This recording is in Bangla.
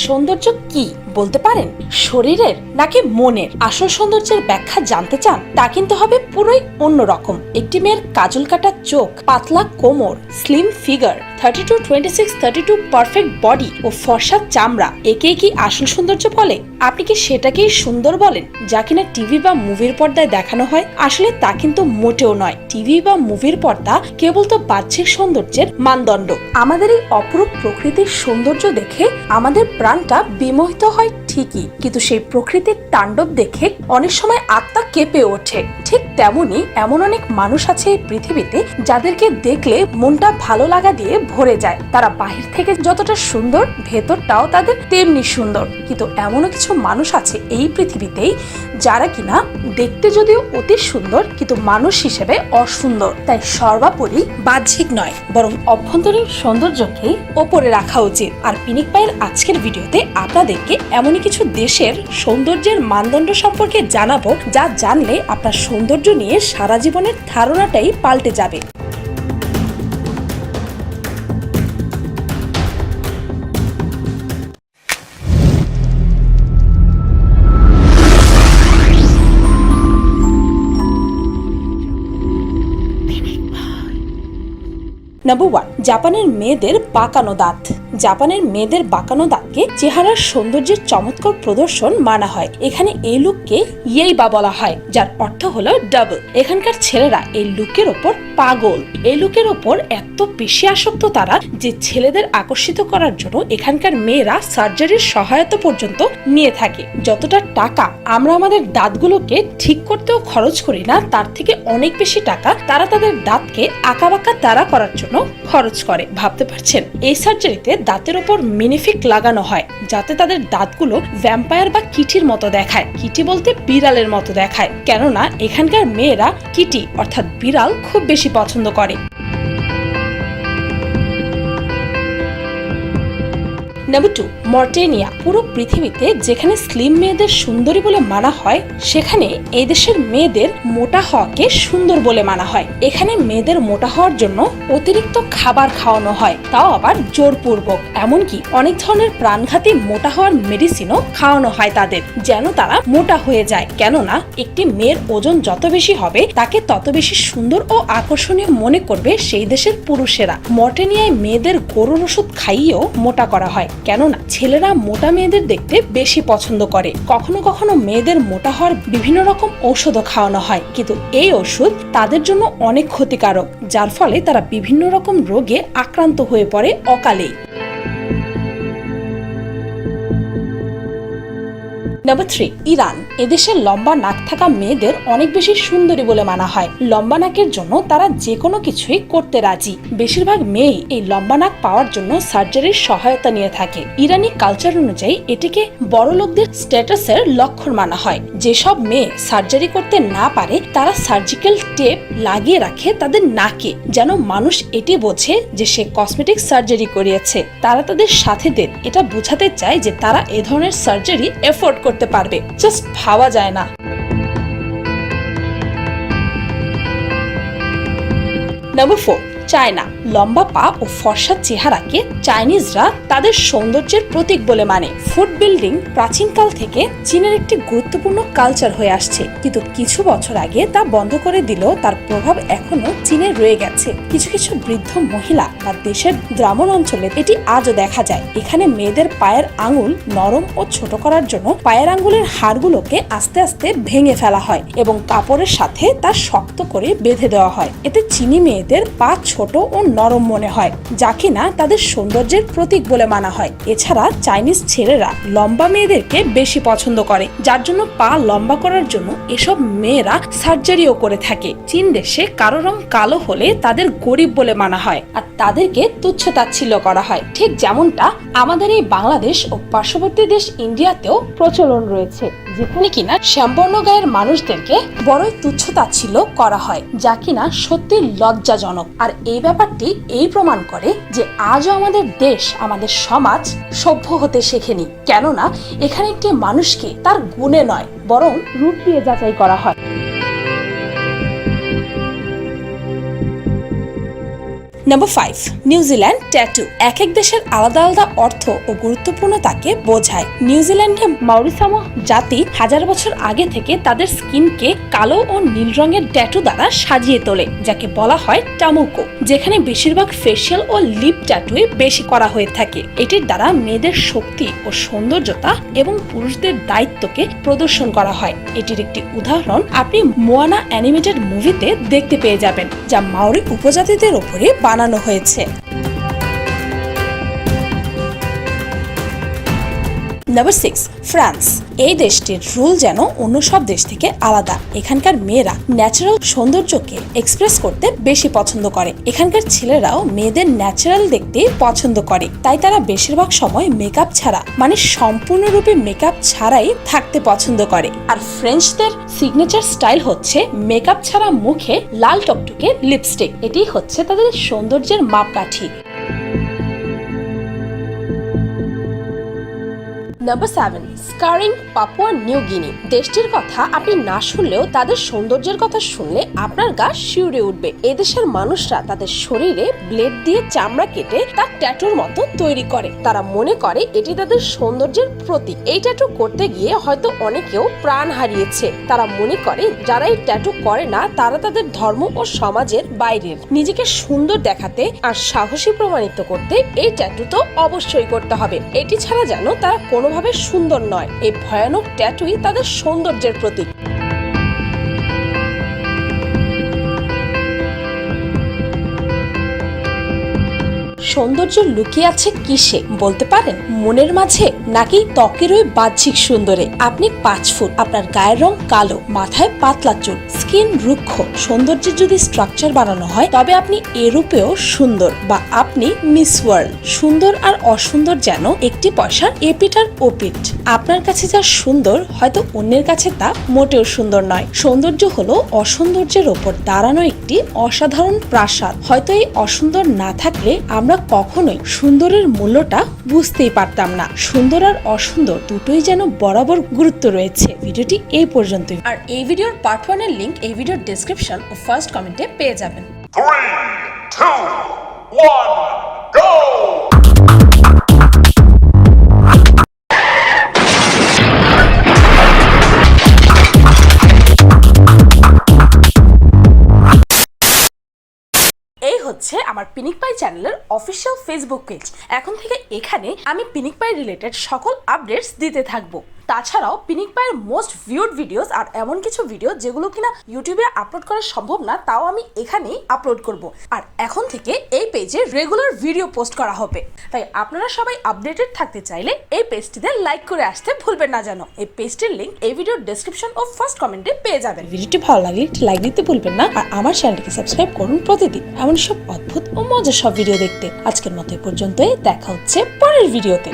সৌন্দর্য কি? বলতে পারেন, শরীরের নাকি মনের আসল সৌন্দর্যের ব্যাখ্যা জানতে চান, তা কিন্তু হবে পুরোই অন্যরকম। একটি মেয়ের কাজল কাটা চোখ, পাতলা কোমর slim figure thirty two twenty six thirty two perfect body ও ফর্সা চামড়া, একে কি আসল সৌন্দর্য বলে? আপনি কি সেটাকেই সুন্দর বলেন, যা কিনা টিভি বা মুভির পর্দায় দেখানো হয়? আসলে তা কিন্তু মোটেও নয়। টিভি বা মুভির পর্দা কেবল তো বাহ্যিক সৌন্দর্যের মানদণ্ড। আমাদের এই অপরূপ প্রকৃতির সৌন্দর্য দেখে আমাদের প্রাণটা বিমোহিত হয়। quite ঠিকই, কিন্তু সেই প্রকৃতির তাণ্ডব দেখে অনেক সময় আত্মা কেঁপে ওঠে। ঠিক তেমনি এমন অনেক মানুষ আছে এই পৃথিবীতে যাদেরকে দেখলে মনটা ভালো লাগা দিয়ে ভরে যায়। তারা বাহির থেকে যতটা সুন্দর, ভেতরটাও তাদের তেমনি সুন্দর। কিন্তু এমনও কিছু মানুষ আছে এই পৃথিবীতেই যারা কিনা দেখতে যদিও অতি সুন্দর, কিন্তু মানুষ হিসেবে অসুন্দর। তাই সর্বাপরি বাহ্যিক নয়, বরং অভ্যন্তরীণ সৌন্দর্যকেই ওপরে রাখা উচিত। আর পিনিক পায়ের আজকের ভিডিওতে আপনাদেরকে এমনই কিছু দেশের সৌন্দর্যের মানদণ্ড সম্পর্কে জানাব, যা জানলে আপনার সৌন্দর্য নিয়ে সারা জীবনের ধারণাটাই পাল্টে যাবে। নাম্বার ওয়ান জাপানের মেয়েদের পাকানো দাঁত। জাপানের মেয়েদের বাঁকানো দাঁতকে চেহারার সৌন্দর্যের চমৎকার প্রদর্শন মানা হয়। এখানে এই লুককে ইয়েই বা বলা হয়, যার অর্থ হলো ডাবল এখানকার ছেলেরা এই লুকের ওপর পাগল। এই লুকের ওপর এত বেশি আসক্ত তারা যে ছেলেদের আকর্ষিত করার জন্য এখানকার মেয়েরা সার্জারির সহায়তা পর্যন্ত নিয়ে থাকে। যতটা টাকা আমরা আমাদের দাঁতগুলোকে ঠিক করতেও খরচ করি না, তার থেকে অনেক বেশি টাকা তারা তাদের দাঁতকে আঁকাবাঁকা তারা করার জন্য খরচ করে। ভাবতে পারছেন? এই সার্জারিতে দাঁতের ওপর মিনিফিক লাগানো হয়, যাতে তাদের দাঁতগুলো ভ্যাম্পায়ার বা কিটির মতো দেখায়। কিটি বলতে বিড়ালের মতো দেখায়, কেননা এখানকার মেয়েরা কিটি, অর্থাৎ বিড়াল, খুব বেশি পছন্দ করে। নাম্বার টু মর্টেনিয়া পুরো পৃথিবীতে যেখানে স্লিম মেয়েদের সুন্দরী বলে মানা হয়, সেখানে এই দেশের মেয়েদের মোটা হওয়াকে সুন্দর বলে মানা হয়। এখানে মেয়েদের মোটা হওয়ার জন্য অতিরিক্ত খাবার খাওয়ানো হয়, তাও আবার জোরপূর্বক। এমনকি অনেক ধরনের প্রাণঘাতী মোটা হওয়ার মেডিসিনও খাওয়ানো হয় তাদের, যেন তারা মোটা হয়ে যায়। কেননা, একটি মেয়ের ওজন যত বেশি হবে, তাকে তত বেশি সুন্দর ও আকর্ষণীয় মনে করবে সেই দেশের পুরুষেরা। মর্টেনিয়ায় মেয়েদের গরুর ওষুধ খাইয়েও মোটা করা হয়। কেননা ছেলেরা মোটা মেয়েদের দেখতে বেশি পছন্দ করে। কখনো কখনো মেয়েদের মোটা হওয়ার বিভিন্ন রকম ঔষধও খাওয়ানো হয়। কিন্তু এই ওষুধ তাদের জন্য অনেক ক্ষতিকারক, যার ফলে তারা বিভিন্ন রকম রোগে আক্রান্ত হয়ে পড়ে অকালেই। Number three Iran. এদেশের লম্বা নাক থাকা মেয়েদের অনেক বেশি সুন্দরী বলে মানা হয়। লম্বা নাকের জন্য তারা যে কোনো কিছুই করতে রাজি। বেশিরভাগ মেয়েই এই লম্বা নাক পাওয়ার জন্য সার্জারির সহায়তা নিয়ে থাকে। ইরানি কালচার অনুযায়ী এটিকে বড় লোকদের স্ট্যাটাসের লক্ষণ মানা হয়। যেসব মেয়ে সার্জারি করতে না পারে, তারা সার্জিক্যাল টেপ লাগিয়ে রাখে তাদের নাকে, যেন মানুষ এটি বোঝে যে সে কসমেটিক সার্জারি করিয়েছে। তারা তাদের সাথীদের এটা বোঝাতে চায় যে তারা এ ধরনের সার্জারি এফোর্ড করতে পারবে। জাস্ট ভাবা যায় না। Number four China. লম্বা পা ও ফর্সা চেহারাকে চাইনিজরা তাদের সৌন্দর্যের প্রতীক বলে মানে। ফুড বিল্ডিং প্রাচীনকাল থেকে চীনের একটি গুরুত্বপূর্ণ কালচার হয়ে আসছে। কিন্তু কিছু বছর আগে তা বন্ধ করে দিলেও তার প্রভাব এখনও চীনে রয়ে গেছে। কিছু কিছু বৃদ্ধ মহিলা বা দেশের গ্রামীণ অঞ্চলে এটি আজও দেখা যায়। এখানে মেয়েদের পায়ের আঙুল নরম ও ছোট করার জন্য পায়ের আঙ্গুলের হাড়গুলোকে আস্তে আস্তে ভেঙে ফেলা হয় এবং কাপড়ের সাথে তা শক্ত করে বেঁধে দেওয়া হয়। এতে চিনি মেয়েদের পা ছোট ও নরম মনে হয়, যা কিনা তাদের সৌন্দর্যের প্রতীক বলে মানা হয়। এছাড়া চাইনিজ ছেলেরা লম্বা মেয়েদেরকে বেশি পছন্দ করে, যার জন্য পা লম্বা করার জন্য এসব মেয়েরা সার্জারিও করে থাকে। চীন দেশে কারও রং কালো হলে তাদের গরিব বলে মানা হয় আর তাদেরকে তুচ্ছ তাচ্ছিল্য করা হয়। ঠিক যেমনটা আমাদের এই বাংলাদেশ ও পার্শ্ববর্তী দেশ ইন্ডিয়াতেও প্রচলন রয়েছে। যেখানে কিনা শ্যামবর্ণ গায়ের মানুষদেরকে বড়ই তুচ্ছ তাচ্ছিল্য করা হয়, যা কিনা সত্যি লজ্জাজনক। আর এই ব্যাপারটি এই প্রমাণ করে যে আজও আমাদের দেশ, আমাদের সমাজ সভ্য হতে শেখেনি। কেননা, এখানে একটি মানুষকে তার গুণে নয়, বরং রূপ দিয়ে যাচাই করা হয়। নাম্বার ফাইভ নিউজিল্যান্ড ট্যাটু এক এক দেশের আলাদা আলাদা অর্থ ও গুরুত্বপূর্ণতাকে বোঝায়। নিউজিল্যান্ডে মাউরিসামো জাতি হাজার বছর আগে থেকে তাদের স্কিনকে কালো ও নীল রঙের ট্যাটু দ্বারা সাজিয়ে তোলে, যাকে বলা হয় টামুকো যেখানে বেশিরভাগ ফেসিয়াল ও লিপ ট্যাটুই বেশি করা হয়ে থাকে। এটির দ্বারা মেয়েদের শক্তি ও সৌন্দর্যতা এবং পুরুষদের দায়িত্বকে প্রদর্শন করা হয়। এটির একটি উদাহরণ আপনি মোয়ানা অ্যানিমেটেড মুভিতে দেখতে পেয়ে যাবেন, যা মাওরি উপজাতিদের ওপরে বানানো হয়েছে। নাম্বার সিক্স ফ্রান্স এই দেশটির রুল যেন অন্য সব দেশ থেকে আলাদা। এখানকার মেয়েরা ন্যাচারাল সৌন্দর্যকে এক্সপ্রেস করতে বেশি পছন্দ করে। এখানকার ছেলেরাও মেয়েদের ন্যাচারাল দেখতে পছন্দ করে। তাই তারা বেশিরভাগ সময় মেকআপ ছাড়া মানে সম্পূর্ণরূপে মেকআপ ছাড়াই থাকতে পছন্দ করে। আর ফ্রেঞ্চদের সিগনেচার স্টাইল হচ্ছে মেকআপ ছাড়া মুখে লাল টকটকে লিপস্টিক এটি হচ্ছে তাদের সৌন্দর্যের মাপকাঠি। Number seven scarring Papua New Guinea দেশটির কথা আপনি না শুনলেও তাদের সৌন্দর্যের কথা শুনলে আপনার গা শিউরে উঠবে। এদেশের মানুষরা তাদের শরীরে ব্লেড দিয়ে চামড়া কেটে তার ট্যাটুর মতো তৈরি করে। তারা মনে করে এটি তাদের সৌন্দর্যের প্রতীক। এই ট্যাটু করতে গিয়ে হয়তো অনেকেও প্রাণ হারিয়েছে। তারা মনে করে যারা এই ট্যাটু করে না, তারা তাদের ধর্ম ও সমাজের বাইরের। নিজেকে সুন্দর দেখাতে আর সাহসী প্রমাণিত করতে এই ট্যাটু তো অবশ্যই করতে হবে। এটি ছাড়া যেন তারা কোনোভাবে সুন্দর নয়। এই ভয়ানক ট্যাটুই তাদের সৌন্দর্যের প্রতীক। সৌন্দর্য লুকিয়ে আছে কিসে? বলতে পারেন, মনের মাঝে নাকি ত্বকের ওই বাহ্যিক সুন্দরে? আপনি পাঁচ ফুট, আপনার গায়ের রং কালো, মাথায় পাতলা চুল, স্কিন রুক্ষ। সৌন্দর্যের যদি স্ট্রাকচার বানানো হয়, তবে আপনি এরূপেও সুন্দর বা আপনি মিস ওয়ার্ল্ড সুন্দর আর অসুন্দর যেন একটি পয়সার এপিট আর ওপিট আপনার কাছে যা সুন্দর, হয়তো অন্যের কাছে তা মোটেও সুন্দর নয়। সৌন্দর্য হলো অসৌন্দর্যের ওপর দাঁড়ানো একটি অসাধারণ প্রাসাদ। হয়তো এই অসুন্দর না থাকলে আমরা কখনোই সুন্দরের মূল্যটা বুঝতেই পারতাম না। সুন্দর আর অসুন্দর দুটোই যেন বরাবর গুরুত্ব রয়েছে। ভিডিওটি এই পর্যন্তই। আর এই ভিডিওর পার্ট ওয়ানের লিঙ্ক এই ভিডিওর ডিসক্রিপশন ও ফার্স্ট কমেন্টে পেয়ে যাবেন। Three, two, one, go! চ্যানেলের অফিসিয়াল ফেসবুক পেজ এখন থেকে এখানে আমি পিনিক পাই রিলেটেড সকল আপডেটস দিতে থাকব। তাছাড়াও পিনিক পায়ের মোস্ট ভিউড ভিডিওস আর এমন কিছু ভিডিও যেগুলো কিনা ইউটিউবে আপলোড করা সম্ভব না, তাও আমি এখানেই আপলোড করব। আর এখন থেকে এই পেজে রেগুলার ভিডিও পোস্ট করা হবে। তাই আপনারা সবাই আপডেটেড থাকতে চাইলে এই পেজটিতে লাইক করে আসতে ভুলবেন না যেন। এই পেজটির লিংক এই ভিডিওর ডেসক্রিপশন ও ফার্স্ট কমেন্টে পেয়ে যাবেন। ভিডিওটি ভালো লাগলে লাইক দিতে ভুলবেন না আর আমার চ্যানেলটিকে সাবস্ক্রাইব করুন প্রতিদিন এমন সব অদ্ভুত ও মজার সব ভিডিও দেখতে। আজকের মতো পর্যন্তই, দেখা হচ্ছে পরের ভিডিওতে